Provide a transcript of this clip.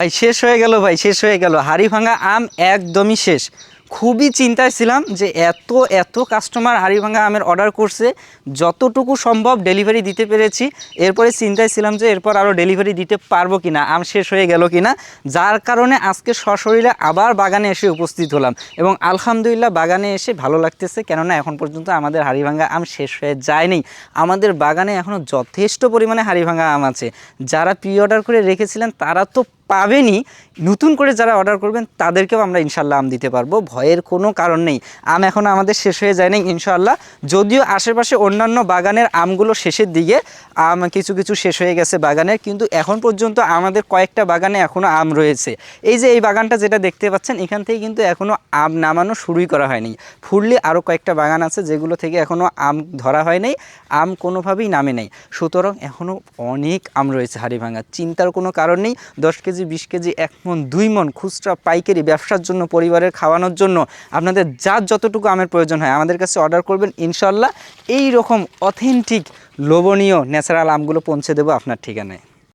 ভাই শেষ হয়ে গেল ভাই শেষ হয়ে গেল। হাড়ি ভাঙা আম একদমই শেষ। খুবই চিন্তায় ছিলাম যে এত এত কাস্টমার হাড়ি ভাঙা আমের অর্ডার করছে, যতটুকু সম্ভব ডেলিভারি দিতে পেরেছি। এরপরে চিন্তায় ছিলাম যে এরপর আরও ডেলিভারি দিতে পারব কিনা, আম শেষ হয়ে গেল কি না যার কারণে আজকে সশরীরে আবার বাগানে এসে উপস্থিত হলাম এবং আলহামদুলিল্লাহ বাগানে এসে ভালো লাগতেছে, কেননা এখন পর্যন্ত আমাদের হাড়িভাঙ্গা আম শেষ হয়ে যায়নি। আমাদের বাগানে এখনও যথেষ্ট পরিমাণে হাড়িভাঙ্গা আম আছে। যারা প্রি অর্ডার করে রেখেছিলেন, তারা তো পাবেনই। নতুন করে যারা অর্ডার করবেন, তাদেরকেও আমরা ইনশাল্লাহ আম দিতে পারব। ভয়ের কোনো কারণ নেই। আম এখনও আমাদের শেষ হয়ে যায়নি ইনশাল্লাহ যদিও আশেপাশে অন্যান্য বাগানের আমগুলো শেষের দিকে, আম কিছু কিছু শেষ হয়ে গেছে বাগানের, কিন্তু এখন পর্যন্ত আমাদের কয়েকটা বাগানে এখনও আম রয়েছে। এই যে এই বাগানটা যেটা দেখতে পাচ্ছেন, এখান থেকে কিন্তু এখনও আম নামানো শুরুই করা হয়নি। ফুললি আরও কয়েকটা বাগান আছে যেগুলো থেকে এখনও আম ধরা হয় নাই, আম কোনোভাবেই নামে নেই। সুতরাং এখনও অনেক আম রয়েছে হাড়িভাঙা, চিন্তার কোনো কারণ নেই। দশ কেজি, বিশ কেজি, এক মন, দুই মন খুচরা পাইকারি ব্যবসার জন্য, পরিবারের খাওয়ানোর জন্য আপনাদের যার যতটুকু আমের প্রয়োজন হয় আমাদের কাছে অর্ডার করবেন। ইনশাল্লাহ এইরকম অথেন্টিক লোভনীয় ন্যাচারাল আমগুলো পৌঁছে দেবো আপনার ঠিকানায়।